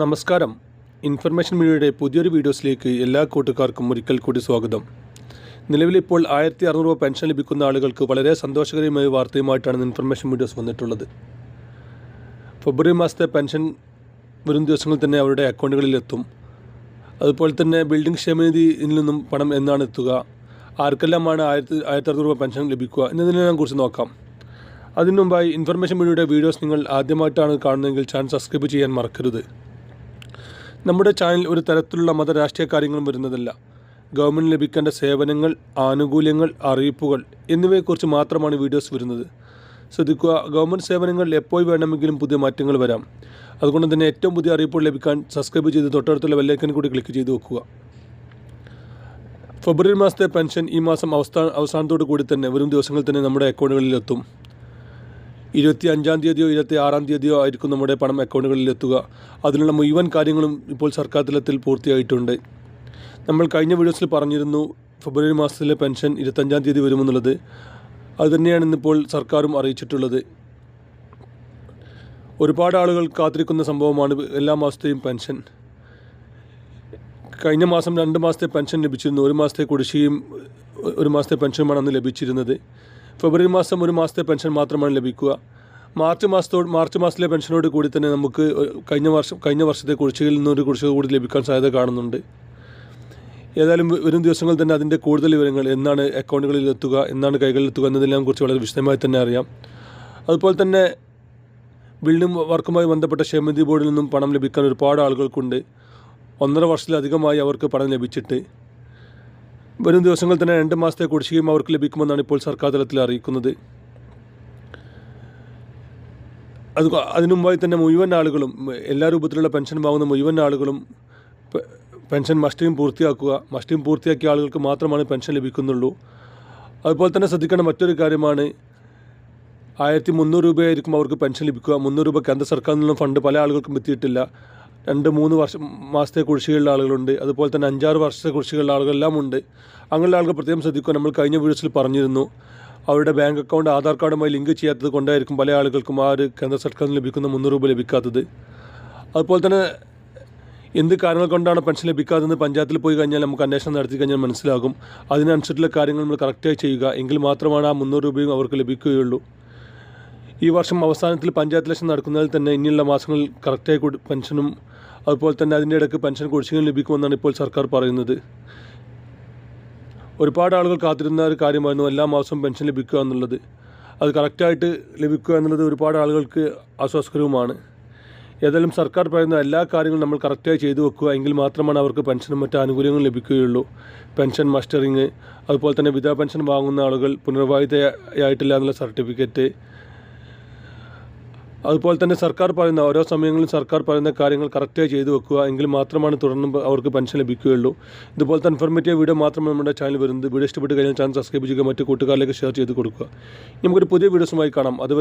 നമസ്കാരം. ഇൻഫർമേഷൻ മീഡിയയുടെ പുതിയൊരു വീഡിയോസിലേക്ക് എല്ലാ കൂട്ടുകാർക്കും ഒരിക്കൽ കൂടി സ്വാഗതം. നിലവിലിപ്പോൾ ആയിരത്തി അറുന്നൂറ് രൂപ പെൻഷൻ ലഭിക്കുന്ന ആളുകൾക്ക് വളരെ സന്തോഷകരമായ വാർത്തയുമായിട്ടാണ് ഇൻഫർമേഷൻ വീഡിയോസ് വന്നിട്ടുള്ളത്. ഫെബ്രുവരി മാസത്തെ പെൻഷൻ വരും ദിവസങ്ങളിൽ തന്നെ അവരുടെ അക്കൗണ്ടുകളിലെത്തും. അതുപോലെ തന്നെ ബിൽഡിംഗ് ക്ഷേമനിധിയിൽ നിന്നും പണം എന്നാണ് എത്തുക. ആർക്കെല്ലാമാണ് ആയിരത്തി ആയിരത്തി അറുന്നൂറ് രൂപ പെൻഷൻ ലഭിക്കുക എന്നതിനെ കുറിച്ച് നോക്കാം. അതിനു മുമ്പായി ഇൻഫർമേഷൻ മീഡിയയുടെ വീഡിയോസ് നിങ്ങൾ ആദ്യമായിട്ടാണ് കാണുന്നതെങ്കിൽ ചാനൽ സബ്സ്ക്രൈബ് ചെയ്യാൻ മറക്കരുത്. നമ്മുടെ ചാനൽ ഒരു തരത്തിലുള്ള മത രാഷ്ട്രീയ കാര്യങ്ങളും വരുന്നതല്ല. ഗവൺമെന്റ് ലഭിക്കേണ്ട സേവനങ്ങൾ ആനുകൂല്യങ്ങൾ അറിയിപ്പുകൾ എന്നിവയെക്കുറിച്ച് മാത്രമാണ് വീഡിയോസ് വരുന്നത്. ശ്രദ്ധിക്കുക ഗവൺമെന്റ് സേവനങ്ങൾ എപ്പോൾ വേണമെങ്കിലും പുതിയ മാറ്റങ്ങൾ വരാം. അതുകൊണ്ട് തന്നെ ഏറ്റവും പുതിയ അറിയിപ്പുകൾ ലഭിക്കാൻ സബ്സ്ക്രൈബ് ചെയ്ത് തൊട്ടടുത്തുള്ള വെല്ലൈക്കൻ കൂടി ക്ലിക്ക് ചെയ്ത് വെക്കുക. ഫെബ്രുവരി മാസത്തെ പെൻഷൻ ഈ മാസം അവസാന അവസാനത്തോടു കൂടി തന്നെ വരും ദിവസങ്ങളിൽ തന്നെ നമ്മുടെ അക്കൗണ്ടുകളിലെത്തും. ഇരുപത്തി അഞ്ചാം തീയതിയോ ഇരുപത്തി ആറാം തീയതിയോ ആയിരിക്കും നമ്മുടെ പണം അക്കൗണ്ടുകളിൽ എത്തുക. അതിനുള്ള മുഴുവൻ കാര്യങ്ങളും ഇപ്പോൾ സർക്കാർ തലത്തിൽ പൂർത്തിയായിട്ടുണ്ട്. നമ്മൾ കഴിഞ്ഞ വീഡിയോസിൽ പറഞ്ഞിരുന്നു ഫെബ്രുവരി മാസത്തിലെ പെൻഷൻ ഇരുപത്തഞ്ചാം തീയതി വരുമെന്നുള്ളത്. അതുതന്നെയാണ് ഇന്നിപ്പോൾ സർക്കാരും അറിയിച്ചിട്ടുള്ളത്. ഒരുപാട് ആളുകൾ കാത്തിരിക്കുന്ന സംഭവമാണ് എല്ലാ മാസത്തെയും പെൻഷൻ. കഴിഞ്ഞ മാസം രണ്ട് മാസത്തെ പെൻഷൻ ലഭിച്ചിരുന്നു. ഒരു മാസത്തെ കുടിശ്ശിയും ഒരു മാസത്തെ പെൻഷനുമാണ് അന്ന് ലഭിച്ചിരുന്നത്. ഫെബ്രുവരി മാസം ഒരു മാസത്തെ പെൻഷൻ മാത്രമാണ് ലഭിക്കുക. മാർച്ച് മാസത്തോട് മാർച്ച് മാസത്തിലെ പെൻഷനോട് കൂടി തന്നെ നമുക്ക് കഴിഞ്ഞ വർഷം കഴിഞ്ഞ വർഷത്തെ നിന്ന് ഒരു കുടിശ്ശിക കൂടി ലഭിക്കാൻ സാധ്യത കാണുന്നുണ്ട്. ഏതായാലും വരും ദിവസങ്ങളിൽ തന്നെ അതിന്റെ കൂടുതൽ വിവരങ്ങൾ എന്നാണ് അക്കൗണ്ടുകളിൽ എത്തുക എന്നാണ് കൈകളിൽ എത്തുക എന്നതിനെ കുറിച്ച് വളരെ വിശദമായി തന്നെ അറിയാം. അതുപോലെ തന്നെ ബിൽഡിംഗ് വർക്കുമായി ബന്ധപ്പെട്ട ക്ഷേമനിധി ബോർഡിൽ നിന്നും പണം ലഭിക്കാൻ ഒരുപാട് ആളുകൾക്കുണ്ട്. ഒന്നര വർഷത്തിലധികമായി അവർക്ക് പണം ലഭിച്ചിട്ട് വരും ദിവസങ്ങളിൽ തന്നെ രണ്ട് മാസത്തെ കുടിശ്ശികയും അവർക്ക് ലഭിക്കുമെന്നാണ് ഇപ്പോൾ സർക്കാർ തലത്തിൽ അറിയിക്കുന്നത്. അത് അതിനു മുമ്പായി തന്നെ മുഴുവൻ ആളുകളും എല്ലാ രൂപത്തിലുള്ള പെൻഷൻ വാങ്ങുന്ന മുഴുവൻ ആളുകളും പെൻഷൻ മസ്റ്റിയും പൂർത്തിയാക്കുക മസ്റ്റിയും പൂർത്തിയാക്കിയ ആളുകൾക്ക് മാത്രമാണ് പെൻഷൻ ലഭിക്കുന്നുള്ളൂ. അതുപോലെ തന്നെ ശ്രദ്ധിക്കേണ്ട മറ്റൊരു കാര്യമാണ് ആയിരത്തി മുന്നൂറ് രൂപയായിരിക്കും അവർക്ക് പെൻഷൻ ലഭിക്കുക. മുന്നൂറ് രൂപ കേന്ദ്ര സർക്കാരിൽ നിന്നും ഫണ്ട് പല ആളുകൾക്കും എത്തിയിട്ടില്ല. രണ്ട് മൂന്ന് വർഷം മാസത്തെ കുടിശ്ശികയുള്ള ആളുകളുണ്ട്. അതുപോലെ തന്നെ അഞ്ചാറ് വർഷത്തെ കുടിശ്ശികയുള്ള ആളുകളെല്ലാം ഉണ്ട് അങ്ങനെയുള്ള ആളുകൾ പ്രത്യേകം ശ്രദ്ധിക്കുക. നമ്മൾ കഴിഞ്ഞ വീഴ്ചയിൽ പറഞ്ഞിരുന്നു. അവരുടെ ബാങ്ക് അക്കൗണ്ട് ആധാർ കാർഡുമായി ലിങ്ക് ചെയ്യാത്തത് കൊണ്ടായിരിക്കും പല ആളുകൾക്കും ആ ഒരു കേന്ദ്ര സർക്കാരിൽ ലഭിക്കുന്ന മുന്നൂറ് രൂപ ലഭിക്കാത്തത്. അതുപോലെ തന്നെ എന്ത് കാരണങ്ങൾ കൊണ്ടാണ് പെൻഷൻ ലഭിക്കാത്തതെന്ന് പഞ്ചായത്തിൽ പോയി കഴിഞ്ഞാൽ നമുക്ക് അന്വേഷണം നടത്തി കഴിഞ്ഞാൽ മനസ്സിലാകും. അതിനനുസരിച്ചുള്ള കാര്യങ്ങൾ നമ്മൾ കറക്റ്റായി ചെയ്യുക. എങ്കിൽ മാത്രമാണ് ആ മുന്നൂറ് രൂപയും അവർക്ക് ലഭിക്കുകയുള്ളൂ. ഈ വർഷം അവസാനത്തിൽ പഞ്ചായത്ത് ഇലക്ഷൻ നടക്കുന്നതിൽ തന്നെ ഇനിയുള്ള മാസങ്ങളിൽ കറക്റ്റായി പെൻഷനും അതുപോലെ തന്നെ അതിന്റെ ഇടയ്ക്ക് പെൻഷൻ കുടിശ്ശികൾ ലഭിക്കുമെന്നാണ് ഇപ്പോൾ സർക്കാർ പറയുന്നത്. ഒരുപാട് ആളുകൾ കാത്തിരുന്ന ഒരു കാര്യമായിരുന്നു എല്ലാ മാസവും പെൻഷൻ ലഭിക്കുക എന്നുള്ളത്. അത് കറക്റ്റായിട്ട് ലഭിക്കുക എന്നുള്ളത് ഒരുപാട് ആളുകൾക്ക് ആശ്വാസകരവുമാണ്. ഏതായാലും സർക്കാർ പറയുന്ന എല്ലാ കാര്യങ്ങളും നമ്മൾ കറക്റ്റായി ചെയ്തു വെക്കുക എങ്കിൽ മാത്രമാണ് അവർക്ക് പെൻഷനും മറ്റ് ആനുകൂല്യങ്ങളും ലഭിക്കുകയുള്ളൂ. പെൻഷൻ മസ്റ്ററിങ് അതുപോലെ തന്നെ വിധ പെൻഷൻ വാങ്ങുന്ന ആളുകൾ പുനർവാഹിതയായിട്ടില്ല എന്നുള്ള സർട്ടിഫിക്കറ്റ് അതുപോലെ തന്നെ സർക്കാർ പറയുന്ന ഓരോ സമയങ്ങളിലും സർക്കാർ പറയുന്ന കാര്യങ്ങൾ കറക്റ്റായി ചെയ്തു വെക്കുക എങ്കിൽ മാത്രമാണ് തുടർന്നും അവർക്ക് പെൻഷൻ ലഭിക്കുകയുള്ളൂ. ഇതുപോലത്തെ ഇൻഫോർമേറ്റീവ് വീഡിയോ മാത്രമാണ് നമ്മുടെ ചാനൽ വരുന്നത്. വീഡിയോ ഇഷ്ടപ്പെട്ട് കഴിഞ്ഞാൽ ചാനൽ സബ്സ്ക്രൈബ് ചെയ്യുക മറ്റു കൂട്ടുകാരിലേക്ക് ഷെയർ ചെയ്ത് കൊടുക്കുക. നമുക്കൊരു പുതിയ വീഡിയോസുമായി കാണാം. അത്